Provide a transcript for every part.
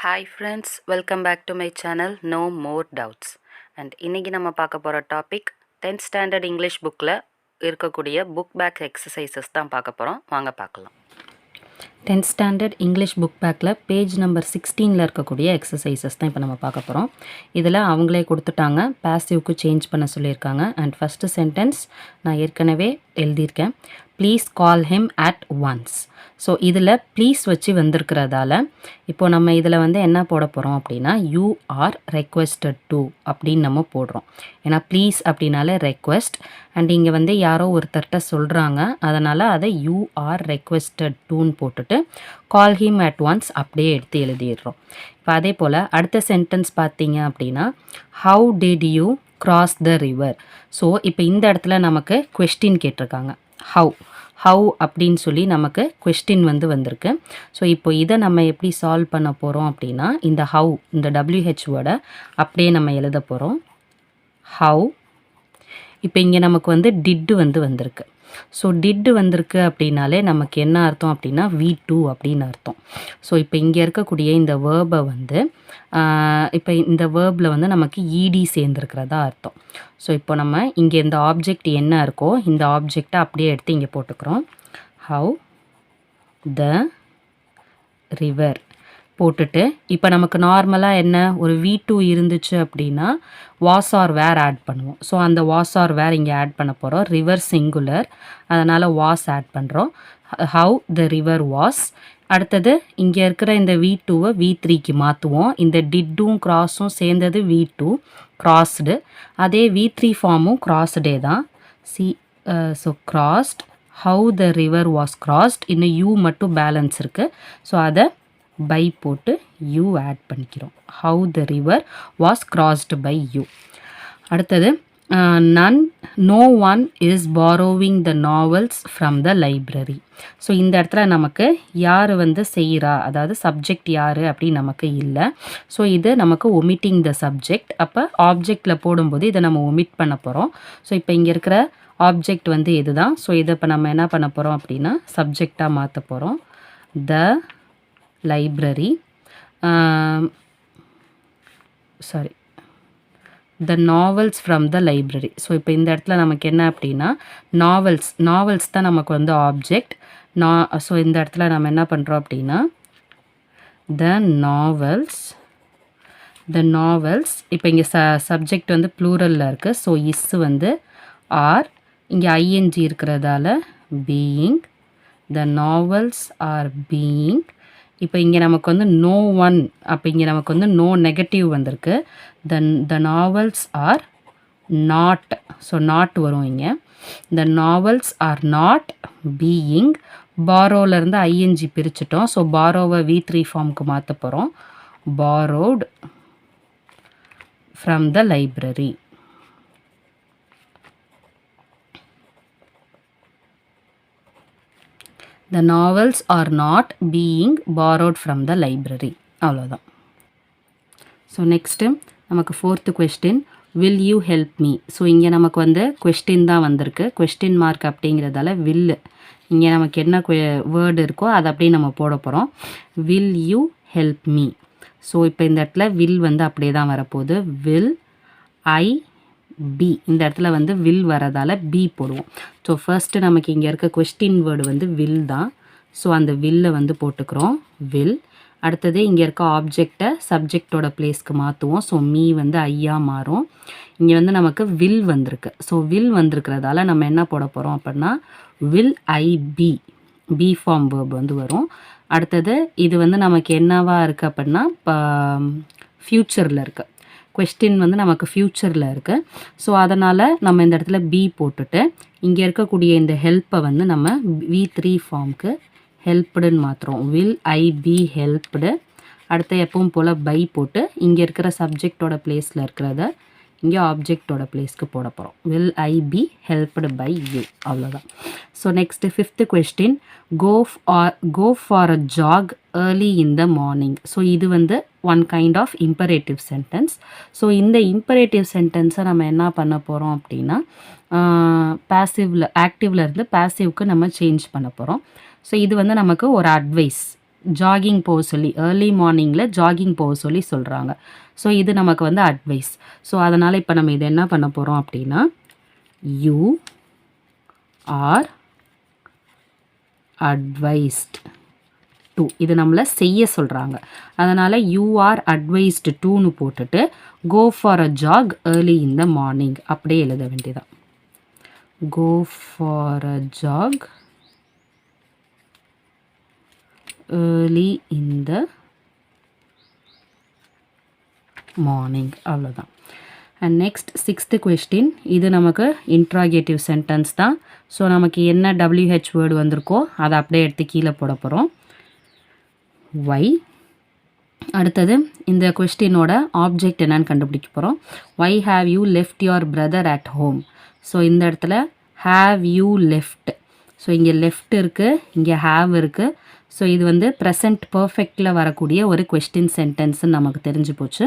Hi friends welcome back to my channel no more doubts and இன்றைக்கி நம்ம பார்க்க போகிற டாபிக் டென்த் ஸ்டாண்டர்ட் இங்கிலீஷ் புக்கில் இருக்கக்கூடிய புக் பேக் எக்ஸசைசஸ் தான் பார்க்க போகிறோம் வாங்க பார்க்கலாம். டென்த் ஸ்டாண்டர்ட் இங்கிலீஷ் புக் பேக்கில் பேஜ் நம்பர் சிக்ஸ்டீனில் இருக்கக்கூடிய எக்ஸசைசஸ் தான் இப்போ நம்ம பார்க்க போகிறோம் இதில் அவங்களே கொடுத்துட்டாங்க பேசிவ்க்கு சேஞ்ச் பண்ண சொல்லியிருக்காங்க. அண்ட் ஃபஸ்ட்டு சென்டென்ஸ் நான் ஏற்கனவே எழுதியிருக்கேன். Please call him at once so இதில் ப்ளீஸ் வச்சு வந்திருக்கிறதால இப்போ நம்ம இதில் வந்து என்ன போட போகிறோம் அப்படின்னா யூ ஆர் ரெக்வெஸ்டட் டு அப்படின்னு நம்ம போடுறோம். ஏன்னா ப்ளீஸ் அப்படின்னாலே ரெக்வெஸ்ட் அண்ட் இங்கே வந்து யாரோ ஒருத்தர்கிட்ட சொல்கிறாங்க அதனால் அதை யூ ஆர் ரெக்வெஸ்டட் டூன்னு போட்டுட்டு கால் ஹிம் அட் ஒன்ஸ் அப்படியே எடுத்து எழுதிடுறோம். இப்போ அதே போல் அடுத்த சென்டென்ஸ் பார்த்தீங்க அப்படின்னா how did you cross the river so இப்போ இந்த இடத்துல நமக்கு கொஸ்டின் கேட்டிருக்காங்க. ஹவு ஹவு அப்படின்னு சொல்லி நமக்கு கொஸ்டின் வந்து வந்திருக்கு. ஸோ இப்போ இதை நம்ம எப்படி சால்வ் பண்ண போகிறோம் அப்படின்னா இந்த ஹவு இந்த டபிள்யூஹெச் வேர்டை அப்படியே நம்ம எழுத போகிறோம் ஹவு இப்போ இங்கே நமக்கு வந்து டிட்டு வந்து வந்திருக்கு. ஸோ டிட்டு வந்திருக்கு அப்படின்னாலே நமக்கு என்ன அர்த்தம் அப்படின்னா வி டூ அப்படின்னு அர்த்தம். ஸோ இப்போ இங்கே இருக்கக்கூடிய இந்த வேர்பை வந்து இப்போ இந்த வேர்பில் வந்து நமக்கு இடி சேர்ந்துருக்கிறதா அர்த்தம். ஸோ இப்போ நம்ம இங்கே இந்த ஆப்ஜெக்ட் என்ன இருக்கோ இந்த ஆப்ஜெக்டை அப்படியே எடுத்து இங்கே போட்டுக்கிறோம். ஹவு த ரிவர் போட்டுட்டு இப்போ நமக்கு நார்மலாக என்ன ஒரு வி டூ இருந்துச்சு அப்படின்னா வாஸ் ஆர் வேர் ஆட் பண்ணுவோம். ஸோ அந்த வாஸ் ஆர் வேர் இங்கே ஆட் பண்ண போகிறோம் ரிவர் சிங்குலர் அதனால் வாஸ் ஆட் பண்ணுறோம் ஹவு த ரிவர் வாஸ் அடுத்தது இங்கே இருக்கிற இந்த வி டூவை வி த்ரீக்கு மாற்றுவோம் இந்த டிட்டும் கிராஸும் சேர்ந்தது வி டூ கிராஸ்டு அதே வி த்ரீ ஃபார்மும் கிராஸ்டே தான். See so crossed how the river was crossed இன்னும் யூ மட்டும் பேலன்ஸ் இருக்குது ஸோ அதை பை போட்டு யூ ஆட் பண்ணிக்கிறோம். How the river was crossed by you அடுத்தது none no one is borrowing the novels from the library so இந்த இடத்துல நமக்கு யார் வந்து செய்கிறா அதாவது சப்ஜெக்ட் யார் அப்படின்னு நமக்கு இல்லை. ஸோ இது நமக்கு ஒமிட்டிங் த சப்ஜெக்ட் அப்போ ஆப்ஜெக்டில் போடும்போது இதை நம்ம ஒமிட் பண்ண போகிறோம் ஸோ இப்போ இங்கே இருக்கிற ஆப்ஜெக்ட் வந்து இதுதான் ஸோ இதை இப்போ நம்ம என்ன பண்ண போகிறோம் அப்படின்னா சப்ஜெக்டாக மாற்ற போகிறோம் the library sorry the novels from the library so இப்போ இந்த இடத்துல நமக்கு என்ன அப்படின்னா நாவல்ஸ் நாவல்ஸ் தான் நமக்கு வந்து ஆப்ஜெக்ட் நா ஸோ இந்த இடத்துல நம்ம என்ன பண்ணுறோம் அப்படின்னா த நாவல்ஸ் த நாவல்ஸ் இப்போ இங்கே ச சப்ஜெக்ட் வந்து ப்ளூரலில் இருக்குது ஸோ இஸ் வந்து ஆர் இங்கே ஐஎன்ஜி இருக்கிறதால being the novels are being இப்போ இங்கே நமக்கு வந்து நோ ஒன் அப்போ இங்கே நமக்கு வந்து நோ நெகட்டிவ் வந்திருக்கு. Then the novels are not so not வரும் இங்கே. The novels are not being பாரோலேருந்து ING பிரிச்சிட்டோம். ஸோ பாரோவை வி த்ரீ ஃபார்முக்கு மாற்ற போகிறோம் borrowed from the library the novels are not being borrowed from the library அவ்வளோதான் so next நமக்கு fourth question will you help me so இங்கே நமக்கு வந்து கொஸ்டின் தான் வந்திருக்கு. கொஸ்டின் மார்க் அப்படிங்கிறதால வில்லு இங்கே நமக்கு என்ன வேர்டு இருக்கோ அதை அப்படியே நம்ம போட போகிறோம் will you help me so இப்போ இந்த இடத்துல வில் வந்து அப்படியே தான் வரப்போகுது. வில் ஐ பி இந்த இடத்துல வந்து வில் வரதால் பி போடுவோம். ஸோ ஃபர்ஸ்ட்டு நமக்கு இங்கே இருக்க கொஸ்டின் வேர்டு வந்து வில் தான். ஸோ அந்த வில்லை வந்து போட்டுக்கிறோம். வில் அடுத்தது இங்கே இருக்க ஆப்ஜெக்டை சப்ஜெக்டோட பிளேஸ்க்கு மாற்றுவோம் ஸோ மீ வந்து ஐயா மாறும். இங்கே வந்து நமக்கு வில் வந்திருக்கு. ஸோ வில் வந்திருக்கிறதால நம்ம என்ன போட போகிறோம் அப்படின்னா will I be P form verb வந்து வரும். அடுத்தது இது வந்து நமக்கு என்னவா இருக்குது அப்படின்னா இப்போ ஃப்யூச்சரில் இருக்குது கொஸ்டின் வந்து நமக்கு ஃப்யூச்சரில் இருக்குது ஸோ அதனால் நம்ம இந்த இடத்துல பி போட்டுட்டு இங்கே இருக்கக்கூடிய இந்த ஹெல்ப்பை வந்து நம்ம வி த்ரீ ஃபார்முக்கு ஹெல்ப்டுன்னு மாற்றுறோம் வில் ஐ பி ஹெல்ப்டு அடுத்து எப்பவும் போல் பை போட்டு இங்கே இருக்கிற சப்ஜெக்டோட பிளேஸில் இருக்கிறத இங்கே ஆப்ஜெக்டோட பிளேஸ்க்கு போட போகிறோம் will I be helped by you அவ்வளோதான் so next fifth question go or go for a jog early in the morning so இது வந்து one kind of imperative sentence so இந்த இம்பரேட்டிவ் சென்டென்ஸை நம்ம என்ன பண்ண போகிறோம் அப்படின்னா பேசிவில் ஆக்டிவ்லேருந்து பேசிவ்க்கு நம்ம சேஞ்ச் பண்ண போகிறோம் ஸோ இது வந்து நமக்கு ஒரு அட்வைஸ் ஜாகிங் போக சொல்லி ஏர்லி மார்னிங்கில் ஜாகிங் போக சொல்லி சொல்கிறாங்க ஸோ இது நமக்கு வந்து அட்வைஸ் ஸோ அதனால் இப்போ நம்ம இதை என்ன பண்ண போகிறோம் அப்படின்னா யூ ஆர் அட்வைஸ்ட் டு இது நம்மளை செய்ய சொல்கிறாங்க அதனால் யூ ஆர் அட்வைஸ்டு டூன்னு போட்டுட்டு go for a jog early in the morning அப்படியே எழுத வேண்டியதான் go for a jog early in the morning அவ்வளோதான் அண்ட் நெக்ஸ்ட் சிக்ஸ்த்து கொஸ்டின் இது நமக்கு இன்ட்ராகேட்டிவ் சென்டென்ஸ் தான். ஸோ நமக்கு என்ன டபிள்யூஹெச் வேர்டு வந்திருக்கோ அதை அப்படியே எடுத்து கீழே போட போகிறோம் ஒய் அடுத்தது இந்த கொஸ்டினோட ஆப்ஜெக்ட் என்னன்னு கண்டுபிடிக்க போகிறோம் why have you left your brother at home so இந்த இடத்துல ஹாவ் யூ லெஃப்ட் ஸோ இங்கே லெஃப்ட் இருக்குது இங்கே ஹாவ் இருக்குது ஸோ இது வந்து ப்ரெசன்ட் பர்ஃபெக்டில் வரக்கூடிய ஒரு கொஸ்டின் சென்டென்ஸ்ன்னு நமக்கு தெரிஞ்சு போச்சு.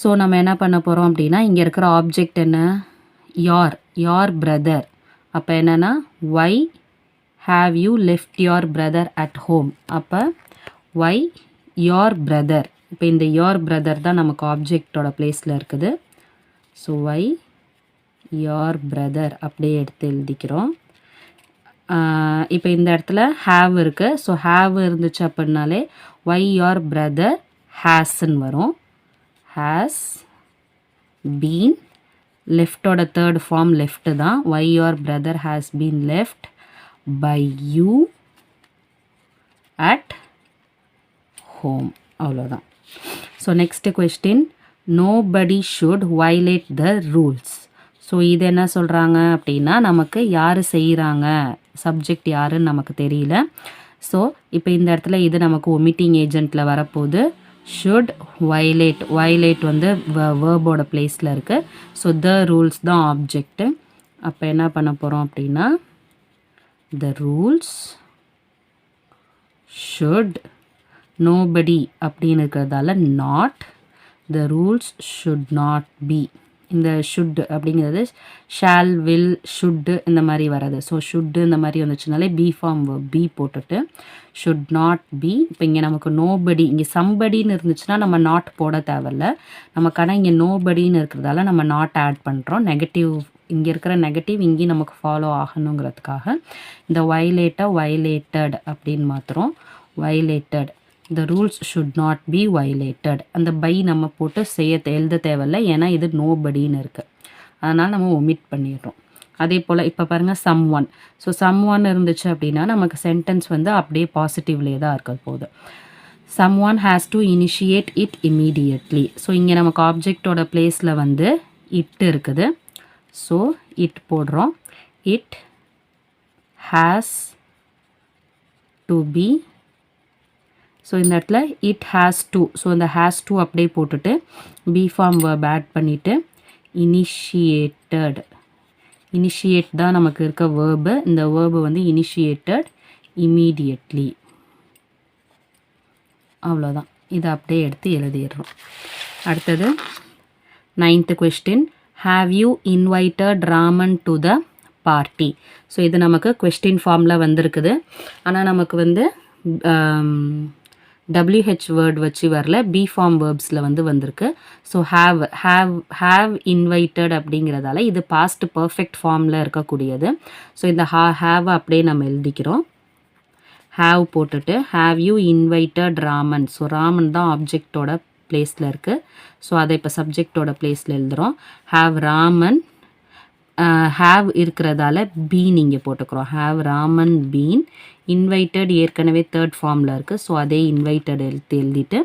ஸோ நம்ம என்ன பண்ண போகிறோம் அப்படின்னா இங்கே இருக்கிற ஆப்ஜெக்ட் என்ன? யார் யார் பிரதர் அப்போ என்னென்னா why have you left your brother at home அப்போ ஒய் யோர் பிரதர் இப்போ இந்த யோர் பிரதர் தான் நமக்கு ஆப்ஜெக்டோட பிளேஸில் இருக்குது. ஸோ ஒய் யோர் பிரதர் அப்படியே எடுத்து எழுதிக்கிறோம். இப்போ இந்த இடத்துல ஹாவ் இருக்குது ஸோ ஹாவ் இருந்துச்சு அப்படின்னாலே ஒய் யோர் பிரதர் ஹேஸ்ன்னு வரும். ஹேஸ் பீன் லெஃப்டோட தேர்ட் ஃபார்ம் லெஃப்ட்டு தான். Why your brother has been left by you at home அவ்வளோதான் so next question nobody should violate the rules so இது என்ன சொல்கிறாங்க அப்படின்னா நமக்கு யார் செய்கிறாங்க சப்ஜெக்ட் யாருன்னு நமக்கு தெரியல. ஸோ இப்போ இந்த இடத்துல இது நமக்கு ஒமிட்டிங் ஏஜென்ட்டில் வரப்போகுது. ஷுட் வயலேட் வயலேட் வந்து வேர்போட பிளேஸில் இருக்குது ஸோ த ரூல்ஸ் தான் ஆப்ஜெக்ட்டு அப்போ என்ன பண்ண போகிறோம் அப்படின்னா த ரூல்ஸ் ஷுட் நோபடி அப்படின்னு இருக்கிறதால not the rules should not be இந்த ஷுட் அப்படிங்கிறது ஷால் வில் ஷுட்டு இந்த மாதிரி வராது ஸோ ஷுட்டு இந்த மாதிரி வந்துச்சுனாலே பி ஃபார்ம் பி போட்டுட்டு ஷுட் நாட் பி இப்போ இங்கே நமக்கு நோபடி இங்கே சம்படின்னு இருந்துச்சுன்னா நம்ம நாட் போட தேவையில்ல. நமக்கான இங்கே நோபடின்னு இருக்கிறதால நம்ம நாட் ஆட் பண்ணுறோம் நெகட்டிவ் இங்கே இருக்கிற நெகட்டிவ் இங்கேயும் நமக்கு ஃபாலோ ஆகணுங்கிறதுக்காக இந்த வயலேட்டை வயலேட்டட் அப்படின்னு மாத்திரம் violated the rules should not be violated அந்த பை நம்ம போட்டு செய்ய எழுத தேவையில்ல. ஏன்னா இது நோபடின்னு இருக்குது அதனால் நம்ம ஒமிட் பண்ணிடுறோம். அதே போல் இப்போ பாருங்கள் someone so someone இருந்துச்சு அப்படின்னா நமக்கு சென்டென்ஸ் வந்து அப்படியே பாசிட்டிவ்லேயே தான் இருக்க போகுது. Someone has to initiate it immediately so இங்கே நமக்கு ஆப்ஜெக்டோட பிளேஸில் வந்து இட் இருக்குது. ஸோ இட் போடுறோம். It has to be so இந்த இடத்துல இட் ஹேஸ் டூ ஸோ இந்த ஹேஸ் டூ அப்படியே போட்டுட்டு பி ஃபார்ம் வேர்ப் ஆட் பண்ணிவிட்டு இனிஷியேட்டட் இனிஷியேட் தான் நமக்கு இருக்க வேர்பு இந்த வேர்பு வந்து இனிஷியேட்டட் இமீடியட்லி அவ்வளோதான் இதை அப்படியே எடுத்து எழுதிடுறோம். அடுத்தது ninth question have you invited Raman to the party so இது நமக்கு கொஸ்டின் ஃபார்மில் வந்திருக்குது. ஆனால் நமக்கு வந்து um, டபிள்யூஹெச் வேர்ட் வச்சு வரல பி ஃபார்ம் வேர்ப்ஸில் வந்து வந்திருக்கு. So have have have invited அப்படிங்கிறதால இது பாஸ்ட் பர்ஃபெக்ட் ஃபார்மில் இருக்கக்கூடியது. ஸோ இந்த ஹா ஹாவை அப்படியே நம்ம எழுதிக்கிறோம். ஹாவ் போட்டுட்டு have you invited Raman so Raman தான் ஆப்ஜெக்டோட பிளேஸில் இருக்குது ஸோ அதை இப்போ சப்ஜெக்டோட பிளேஸில் எழுதுகிறோம் ஹாவ் ராமன் ஹாவ் இருக்கிறதால பீன் இங்கே போட்டுக்கிறோம். ஹாவ் ராமன் பீன் இன்வைட்டட் ஏற்கனவே தேர்ட் ஃபார்மில் இருக்குது ஸோ அதே இன்வைட்டட் எழுத்து எழுதிட்டு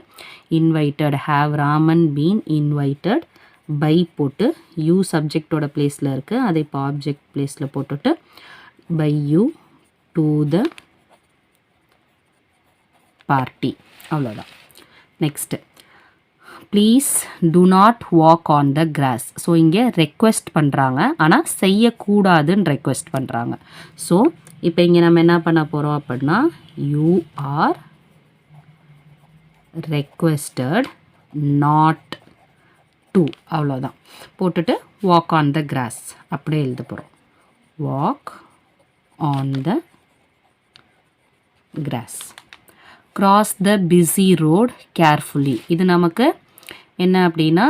invited have Raman been invited by போட்டு யூ சப்ஜெக்டோட பிளேஸில் இருக்குது அதை இப்போ ஆப்ஜெக்ட் பிளேஸில் போட்டுட்டு by you to the party அவ்வளோதான் next please do not walk on the grass so இங்கே ரெக்வெஸ்ட் பண்ணுறாங்க ஆனால் செய்யக்கூடாதுன்னு ரெக்வெஸ்ட் பண்ணுறாங்க ஸோ இப்போ இங்கே நம்ம என்ன பண்ண போகிறோம் அப்படின்னா you are requested not to அவ்வளோதான் போட்டுட்டு வாக் ஆன் த கிராஸ் அப்படியே எழுத போகிறோம் walk on the grass cross the busy road carefully இது நமக்கு என்ன அப்படின்னா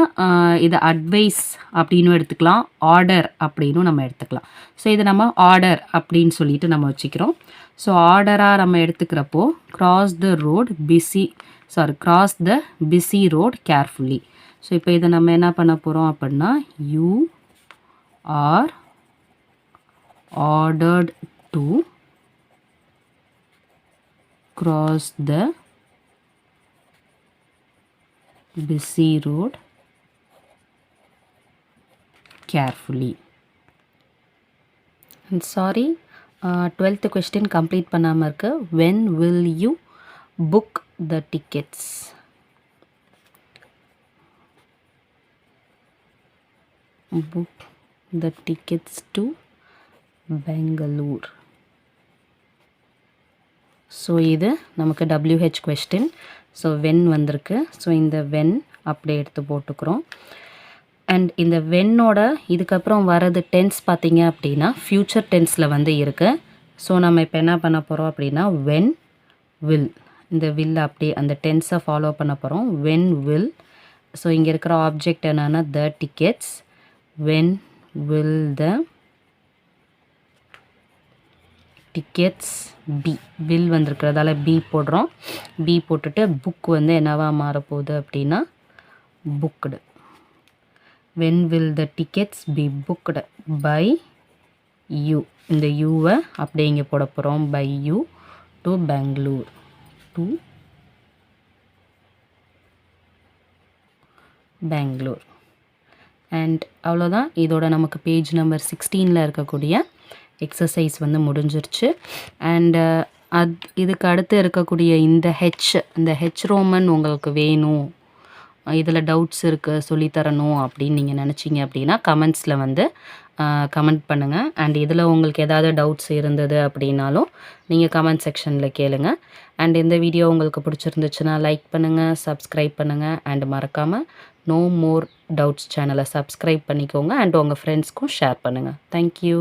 இதை அட்வைஸ் அப்படின்னு எடுத்துக்கலாம். ஆர்டர் அப்படின்னு நம்ம எடுத்துக்கலாம். ஸோ இதை நம்ம ஆர்டர் அப்படின்னு சொல்லிட்டு நம்ம வச்சுக்கிறோம். ஸோ ஆர்டராக நம்ம எடுத்துக்கிறப்போ cross the road busy sorry cross the busy road carefully so இப்போ இதை நம்ம என்ன பண்ண போகிறோம் அப்படின்னா you are ordered to cross the busy road carefully sorry sorry twelfth question complete பண்ணாமல் இருக்கு when will you book the tickets book the tickets to Bangalore so இது நமக்கு டபிள்யூஹெச் கொஸ்டின் ஸோ வென் வந்திருக்கு. ஸோ இந்த when அப்படியே எடுத்து போட்டுக்கிறோம். And இந்த வென்னோட இதுக்கப்புறம் வரது டென்ஸ் பார்த்தீங்க அப்படின்னா ஃப்யூச்சர் டென்ஸில் வந்து இருக்குது ஸோ நம்ம இப்போ என்ன பண்ண போகிறோம் அப்படின்னா வென் வில் இந்த வில் அப்படியே அந்த டென்ஸை ஃபாலோ பண்ண போகிறோம் வென் வில் ஸோ இங்கே இருக்கிற ஆப்ஜெக்ட் என்னென்னா the tickets when will the tickets be will வந்திருக்கிறதால be போடுறோம். பி போட்டுட்டு புக் வந்து என்னவாக மாறப்போகுது அப்படின்னா booked when will the tickets be booked by you இந்த யூவை அப்படியே இங்கே போட போகிறோம் by you to Bangalore to Bangalore and அவ்வளோதான் இதோட நமக்கு பேஜ் நம்பர் சிக்ஸ்டீனில் இருக்கக்கூடிய எக்ஸசைஸ் வந்து முடிஞ்சிருச்சு. அண்டு uh, அது இதுக்கு அடுத்து இருக்கக்கூடிய இந்த ஹெச் இந்த ஹெச் ரோமன் உங்களுக்கு வேணும். இதில் டவுட்ஸ் இருக்குது சொல்லித்தரணும் அப்படின்னு நீங்கள் நினச்சிங்க அப்படின்னா கமெண்ட்ஸில் வந்து uh, கமெண்ட் பண்ணுங்கள் அண்ட் இதில் உங்களுக்கு ஏதாவது டவுட்ஸ் இருந்தது அப்படின்னாலும் நீங்கள் கமெண்ட் செக்ஷனில் கேளுங்கள் அண்ட் இந்த வீடியோ உங்களுக்கு பிடிச்சிருந்துச்சுன்னா லைக் பண்ணுங்கள் சப்ஸ்கிரைப் பண்ணுங்கள் அண்ட் மறக்காமல் நோ மோர் டவுட்ஸ் சேனலை சப்ஸ்கிரைப் பண்ணிக்கோங்க. அண்ட் உங்கள் ஃப்ரெண்ட்ஸ்க்கும் ஷேர் பண்ணுங்கள் தேங்க்யூ